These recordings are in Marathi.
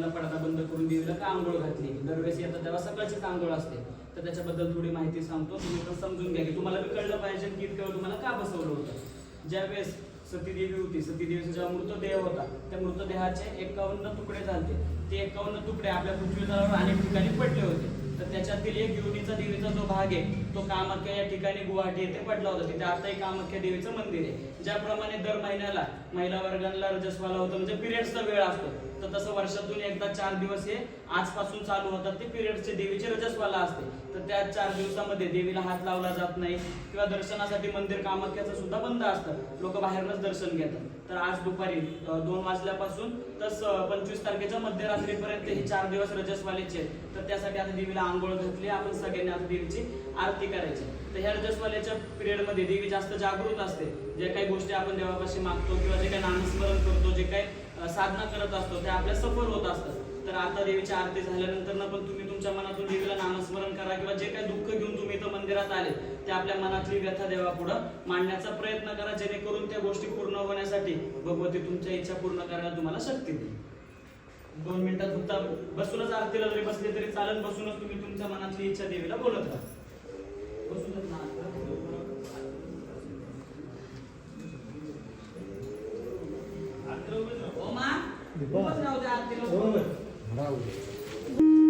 पडदा बंद करून देवीला का आंघोळ घातली? दरवेळेस येतात तेव्हा सकाळची आंघोळ असते. तर त्याच्याबद्दल थोडी माहिती सांगतो. तुम्ही पण समजून घ्या की तुम्हाला बी कळलं पाहिजे की इतकं तुम्हाला का बसवलं होतं? ज्यावेळेस सतीदेवी होती सतीदेवीचा जेव्हा मृतदेह होता त्या मृतदेहाचे एकावन्न तुकडे झाले ते एकावन्न तुकडे आपल्या पृथ्वीतलावर अनेक ठिकाणी पडले होते. तर त्याच्यातील एक युनीचा देवीचा जो भाग आहे तो कामाख्या या ठिकाणी गुवाहाटी येथे पडला होता. तिथे आताही कामाख्या देवीचं मंदिर आहे. ज्याप्रमाणे दर महिन्याला महिला वर्गांना रजस्वाला होतं म्हणजे पिरियड्सचा वेळ असतो. तर तसं वर्षातून एकदा चार दिवस हे आजपासून चालू होतात. ते पिरियडचे देवीचे रजस्वाला असते. तर त्या चार दिवसामध्ये देवीला हात लावला जात नाही किंवा दर्शनासाठी मंदिर कामाख्याचं सुद्धा बंद असतं. लोक बाहेरनच दर्शन घेतात. तर आज दुपारी दोन वाजल्यापासून तस पंचवीस तारखेच्या मध्यरात्रीपर्यंत हे चार दिवस रजस्वालेचे आहेत. तर त्यासाठी आता देवीला आंघोळ घातली आपण सगळ्यांनी आता देवीची आरती करायची. तर ह्या रजस्वाल्याच्या पिरियडमध्ये देवी जास्त जागृत असते. जे काही गोष्टी आपण देवापाशी मागतो किंवा जे काही नामस्मरण करतो जे काही साधना करत असतो ते आपल्या सफल होत असतात. तर आता देवीची आरती झाल्यानंतर ना पण तुम्ही तुमच्या मनातून देवीला नामस्मरण करा किंवा जे काही दुःख घेऊन तुम्ही इथं मंदिरात आले ते आपल्या मनातली व्यथा देवा पुढं मांडण्याचा प्रयत्न करा जेणेकरून त्या गोष्टी पूर्ण होण्यासाठी भगवती तुमच्या इच्छा पूर्ण करायला तुम्हाला शक्ती देईल. दोन मिनिटात फक्त बसूनच आरतीला जरी बसले तरी चालत बसूनच तुम्ही तुमच्या मनातली इच्छा देवीला बोलत राहा. बसूनच ना राहू द्या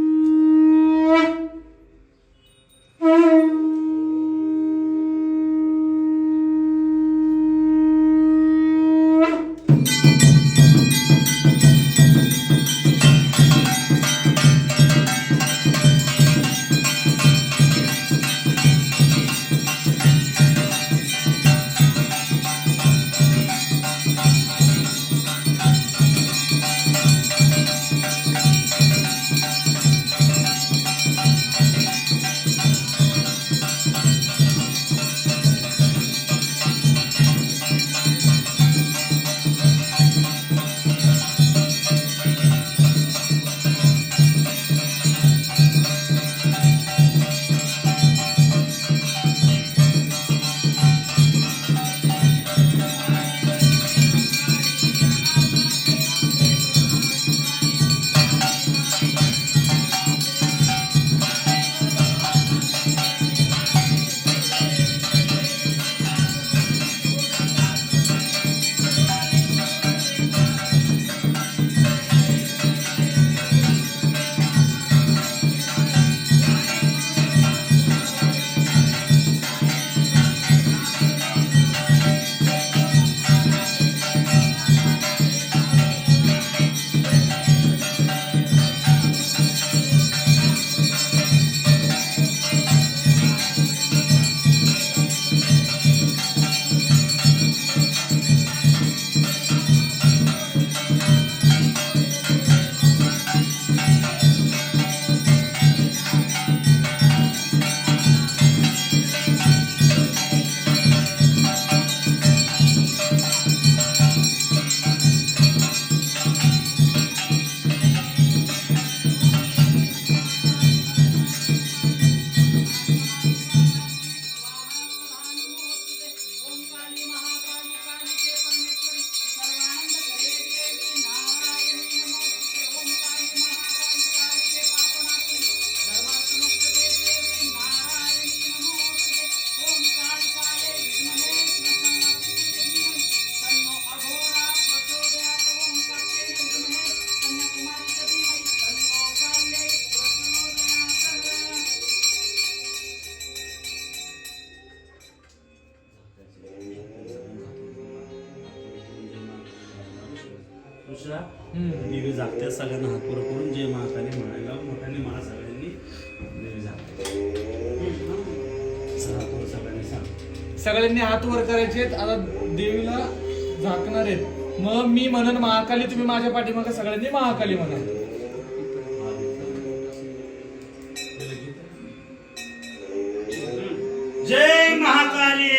दुसरा देवी जागते सगळ्यांना हात वर करून जय महाकाली म्हणायला मोठ्याने म्हणा सगळ्यांनी देवी जागते. सगळ्यांनी सांग. सगळ्यांनी हात वर करायचे आता देवीला झाकणार आहेत. मग मी म्हणन महाकाली तुम्ही माझ्या पाठीमागे सगळ्यांनी महाकाली म्हणा. जय महाकाली!